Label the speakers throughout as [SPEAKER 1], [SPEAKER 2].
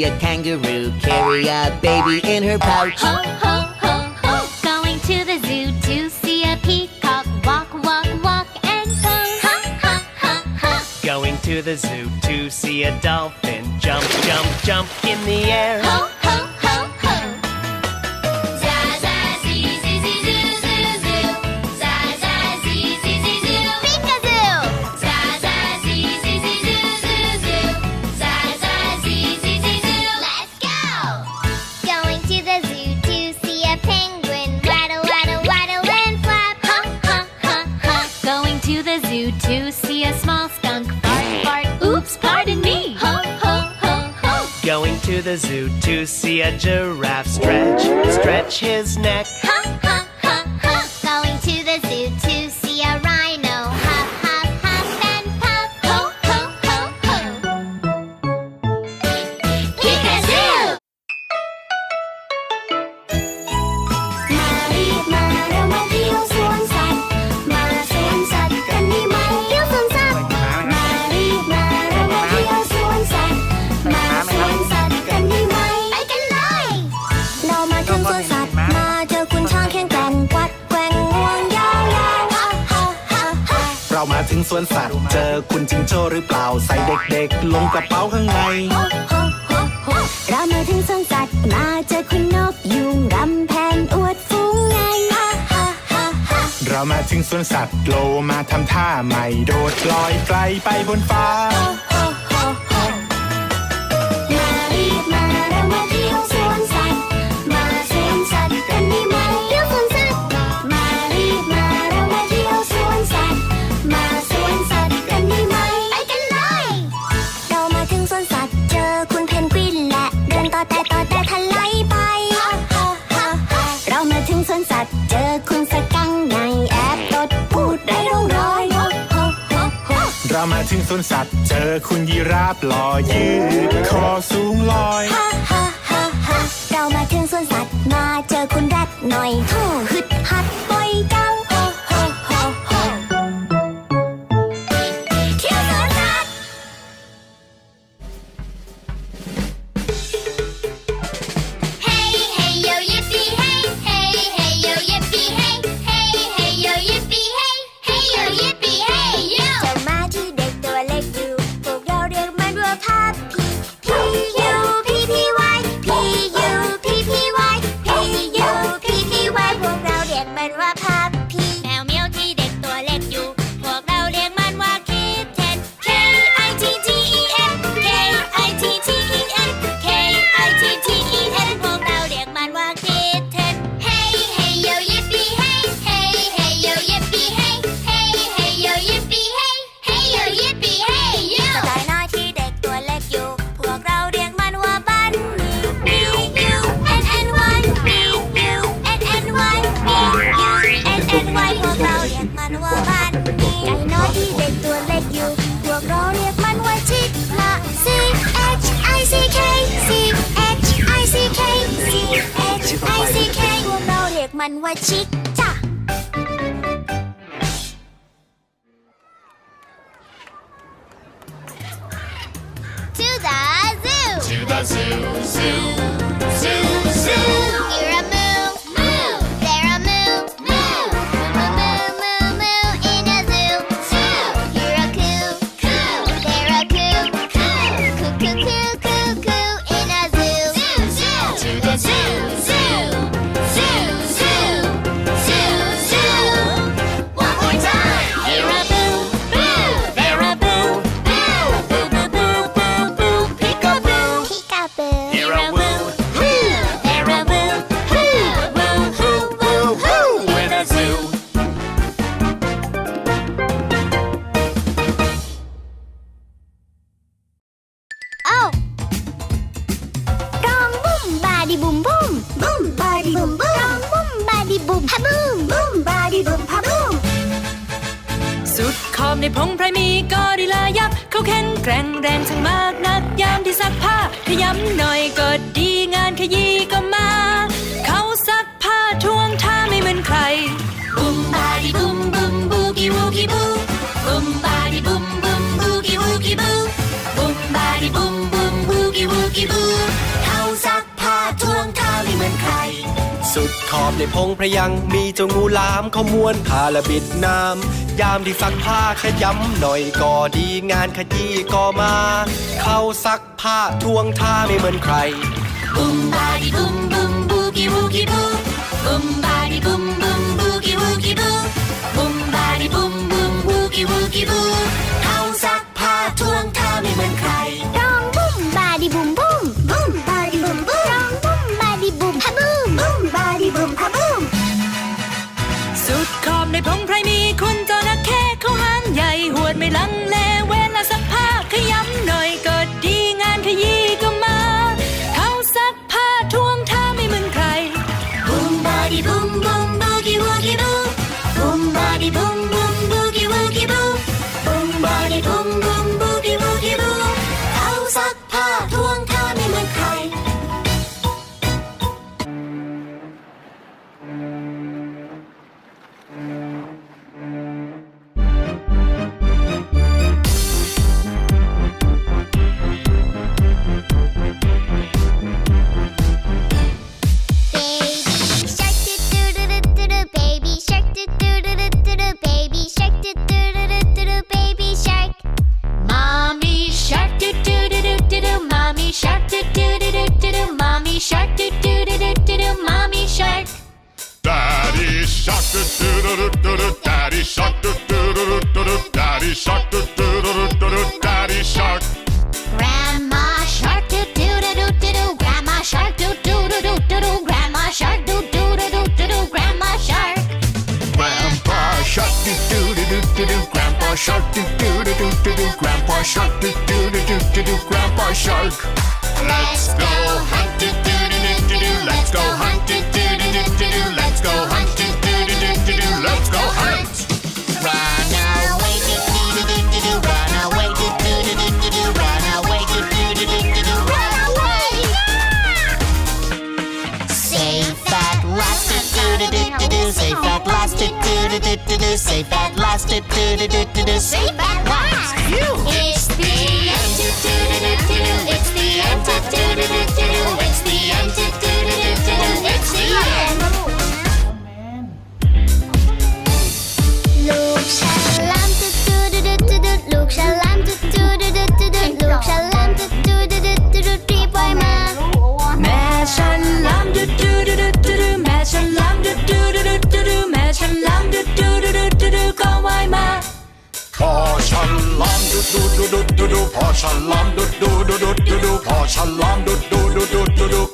[SPEAKER 1] to a kangaroo carry a baby in her pouch.
[SPEAKER 2] Ho, ho, ho, ho. Going to the zoo to see a peacock walk, walk, walk and pose. Ha, ha, ha, ha.
[SPEAKER 3] Going to the zoo to see a dolphin jump, jump, jump in the air.
[SPEAKER 2] Ho, ho, ho, to see a small skunk fart, fart. Oops, pardon me. Ho, ho, ho, ho.
[SPEAKER 3] Going to the zoo to see a giraffe stretch, stretch his neck.
[SPEAKER 4] สวนสัตว์ เจอคุณ
[SPEAKER 5] จิงโจ้หรือเปล่า ใส่เด็กๆ ลงกระเป๋าข้างใน
[SPEAKER 4] โฮโฮโฮโฮเรามาถึงสวนสัตว์มาเจอคุณนกยุงรำแพนอวดฝูงไงฮ่าฮ่าฮ่าฮ่า
[SPEAKER 5] เรามาถึงสวนสัตว์โลมาทำท่าใหม่โดดลอยไกลไปบนฟ้า
[SPEAKER 4] มา วนสัตว์เจอคุณสกังไงแอบตดพูดได้ร่องรอย
[SPEAKER 5] เรามาถึงสวนสัตว์เจอคุณยีราฟลอยยืดคอสูงลอย
[SPEAKER 4] ฮ่าฮ่าฮ่าฮ่าเรามาถึงสวนสัตว์มาเจอคุณแรดหน่อยฮู้ฮึดฮัดปล่อยเจ้า รียกมันว่าชิกจ้ะ
[SPEAKER 2] To the zoo. To the zoo, zoo, zoo,
[SPEAKER 4] อบ
[SPEAKER 6] ในพงไพรมีกอริลายับเขาแข็งแกร่งแรงช่างมากนักยามที่ซักผ้าขยำหน่อยก็ดีงานขยี้ก็มา เขาซักผ้าทวงท่าไม่เหมือนใคร บุ้มบาดีบุ้มบุ้มบูกิวูกิบูบุ้มบาดีบุ้มบุ้มบูกิวูกิบูบุ้มบาดีบุ้มบุ้มบูกิวูกิบูเขาซักผ้าทวงท่าไม่เหมื
[SPEAKER 7] อนใครสุดขอบในพงพระยังมีเจ้างูลามเขาม้วนพาละบิดน้ำ ยามที่ซักผ้าขย้ำหน่อยก็ดีงานขยี้ก็มา เข้าซักผ้าทวงท่าไม่เหมือนใคร
[SPEAKER 6] บุมบาดีบุมบุมบูกิบูกิบูบุมบาดีบุมบุมบูกิบูกิบูบุม
[SPEAKER 8] บาดีบุมบุมบูกิบูกิบูเข้าซักผ้าทวงท่าไม่เหมือนใครร้องบุม
[SPEAKER 6] บาดีบุมบุมบุม
[SPEAKER 8] บาดีบุมบุม
[SPEAKER 9] ร้องบุมบาดีบุมพะบุมบุม
[SPEAKER 1] บาดีบุม
[SPEAKER 7] พะบุมสุดข
[SPEAKER 8] อ
[SPEAKER 1] บในพงไพรมีคุณ life at last. Do do do do
[SPEAKER 4] do. Sleep at ดุดดุดดุดดุดดุดพอฉลามดุดดุดดุดดุดดุดพอฉลามดุดดุดดุดดุดดุด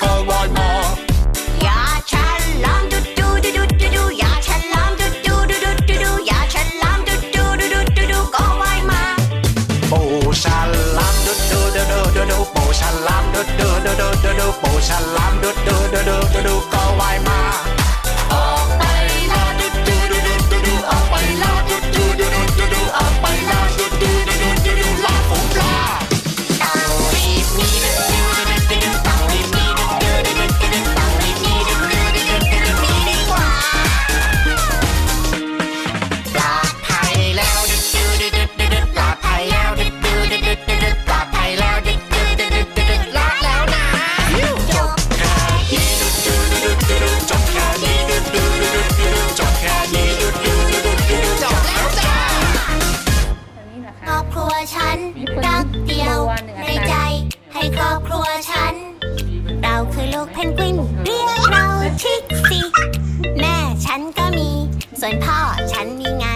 [SPEAKER 4] ็
[SPEAKER 1] ฉันนี่ไง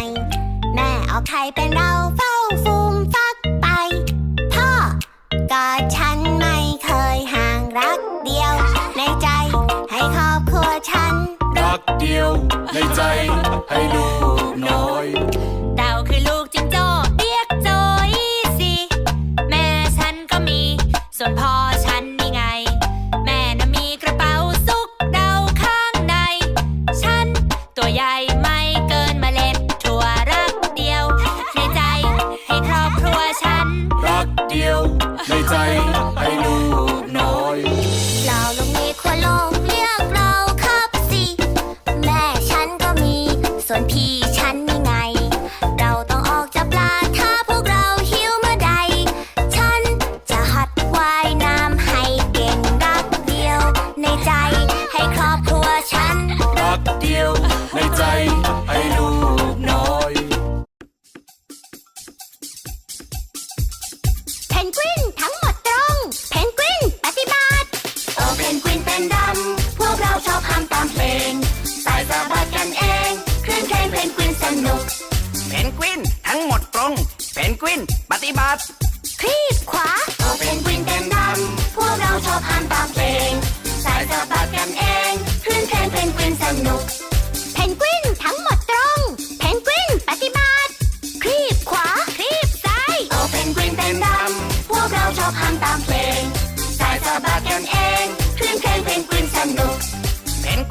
[SPEAKER 1] แม่เอาใครเป็นเราเฝ้าฟูมฟักไป พ่อ ก็ฉันไม่เคยห่างรักเดียว ในใจให้ครอบครัวฉัน
[SPEAKER 9] รักเดียวในใจให้ลูกน้อย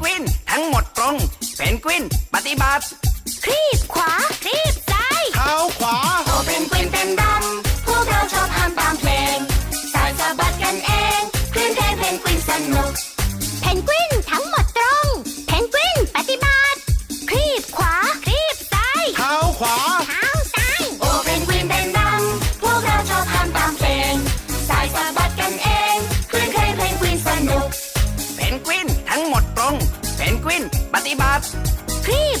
[SPEAKER 8] กวิน
[SPEAKER 2] ทั้งหมดตรง เพนกวิน ปฏิบัติ ครีบขวาครีบซ้าย
[SPEAKER 6] เท้าขวา
[SPEAKER 2] โอเป็นกวินเป็นดำพวกเราชอบทำตามเพลง สายสะบัดกันเองคลื่นเพลงเพนกวินสนุก เพนกวินทั้งหมดตรง เพนกวินปฏิบัติ ครีบขวาครีบซ้าย
[SPEAKER 6] เท้าขวา
[SPEAKER 2] ฏิบัติ ครีบ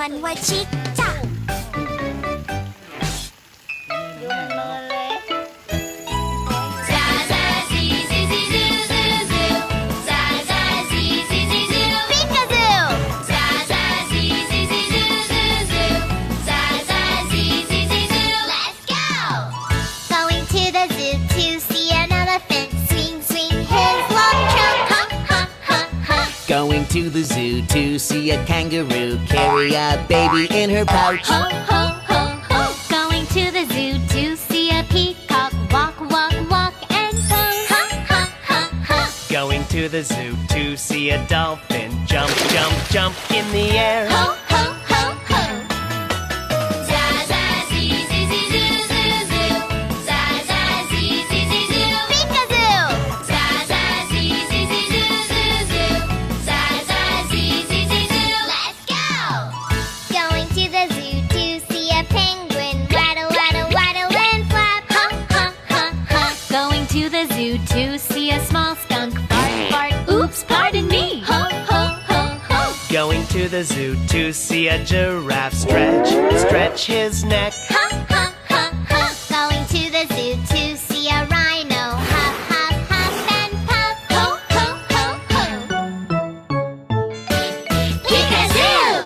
[SPEAKER 2] มันว่าชิค to the zoo to see
[SPEAKER 10] a kangaroo carry a baby in her pouch.
[SPEAKER 2] Ho, ho, ho, ho! Going to the zoo to see a peacock walk, walk, walk and play. Ha, ha, ha, ha!
[SPEAKER 3] Going to the zoo to see a dolphin jump, jump, jump in the air.
[SPEAKER 2] Ho,
[SPEAKER 3] zoo to see a giraffe stretch, stretch his neck.